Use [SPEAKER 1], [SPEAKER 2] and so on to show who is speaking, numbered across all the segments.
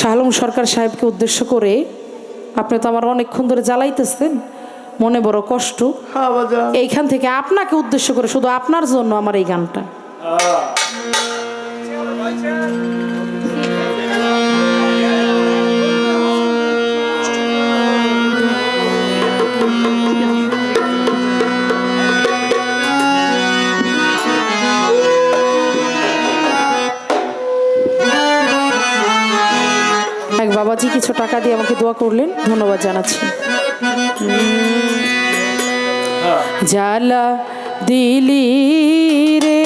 [SPEAKER 1] শাহলম সরকার সাহেবকে উদ্দেশ্য করে আপনি তো আমার অনেকক্ষণ ধরে জ্বালাইতেছেন। মনে বড় কষ্ট।
[SPEAKER 2] হ্যাঁ,
[SPEAKER 1] এইখান থেকে আপনাকে উদ্দেশ্য করে শুধু আপনার জন্য আমার এই গানটা। হ্যাঁ। দিয়ে আমাকে দোয়া করলেন, ধন্যবাদ জানাচ্ছি। জালা দিলি রে,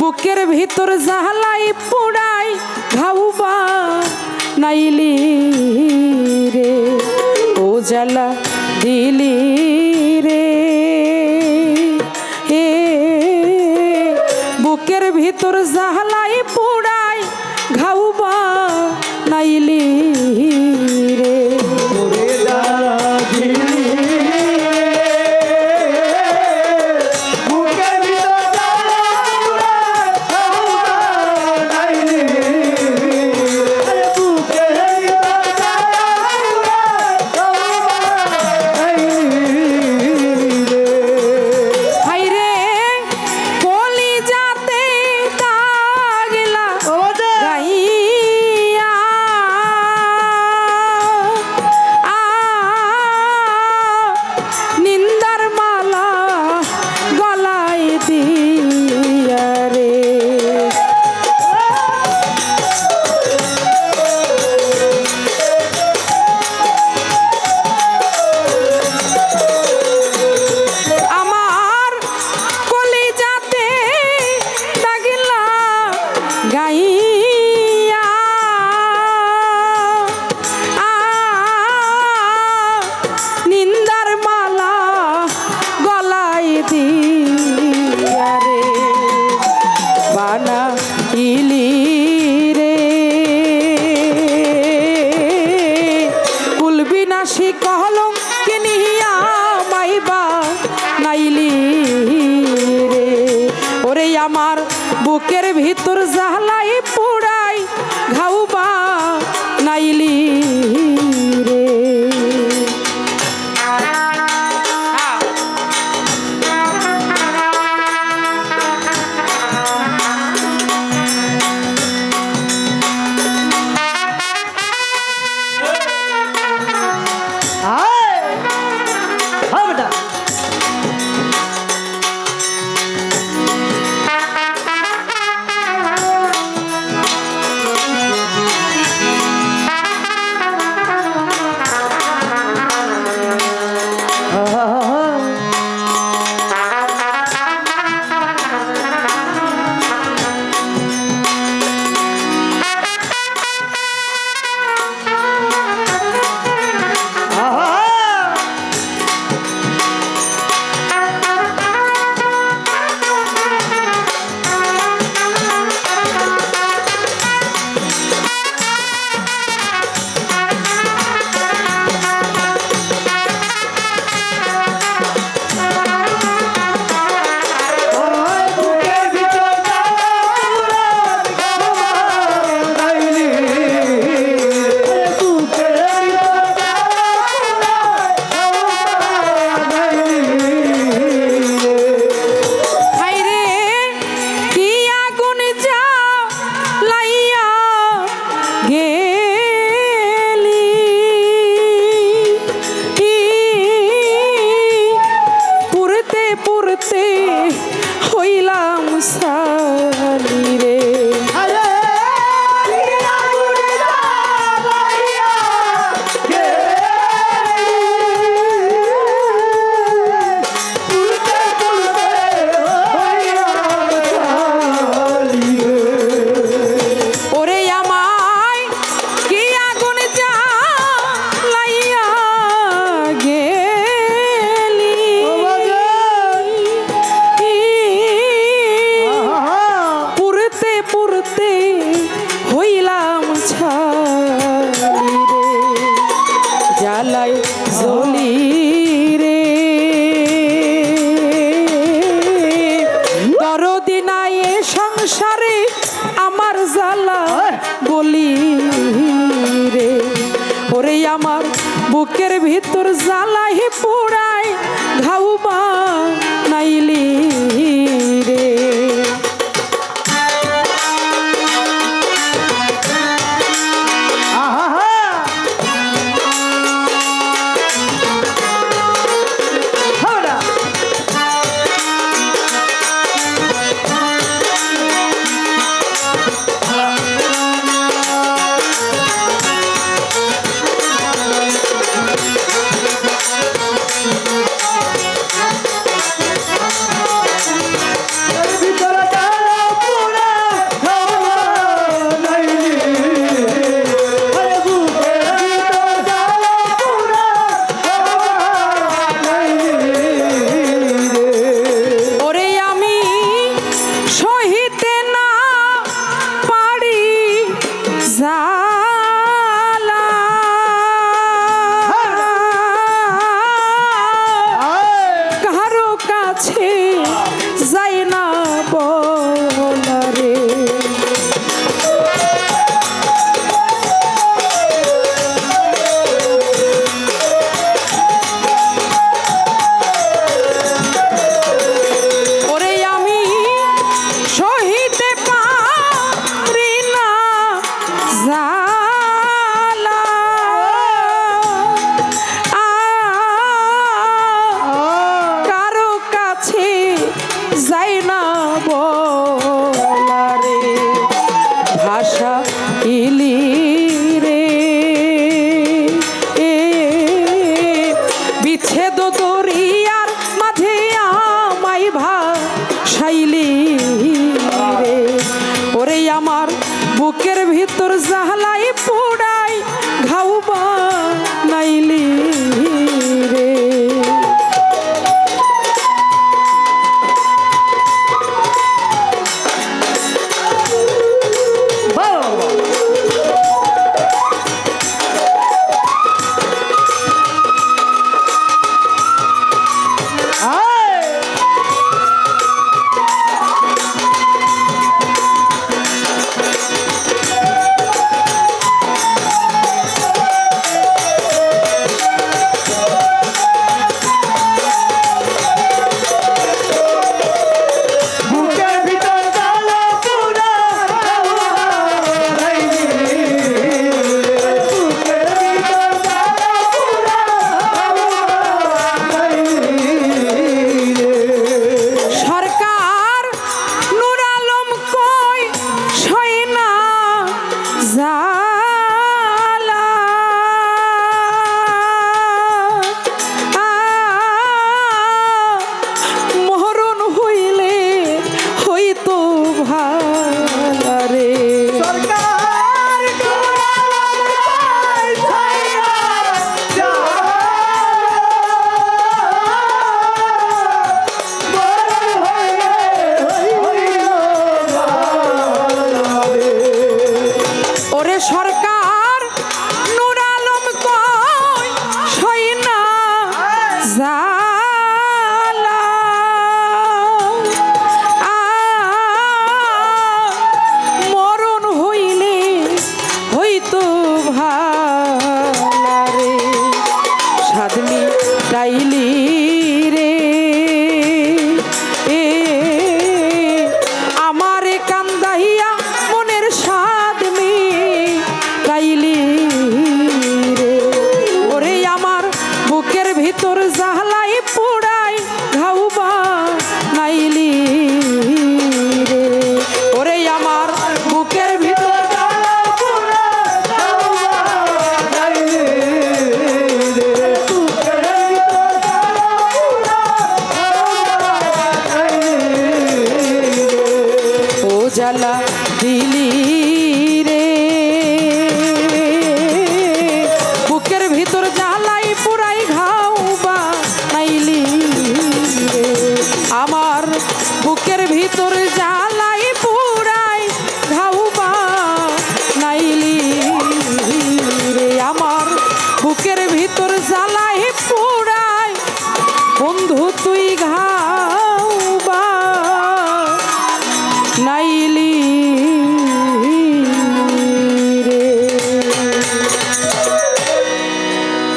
[SPEAKER 1] বুকের ভিতর জাহালাই পুড়াই ঘাউবা নাইলি রে। ও জালা দিলি রে হে বুকের ভিতর জাহালা
[SPEAKER 2] ওরে
[SPEAKER 1] আমার বুকের ভিতর
[SPEAKER 2] জ্বালাই পোড়ায় ঘাউমা নাইলি
[SPEAKER 1] রে। শাইলি রে। ওরে আমার বুকের ভিতর জাহলাই পোড়াই ঘাউবা নাইলি সরকার জলা দিলির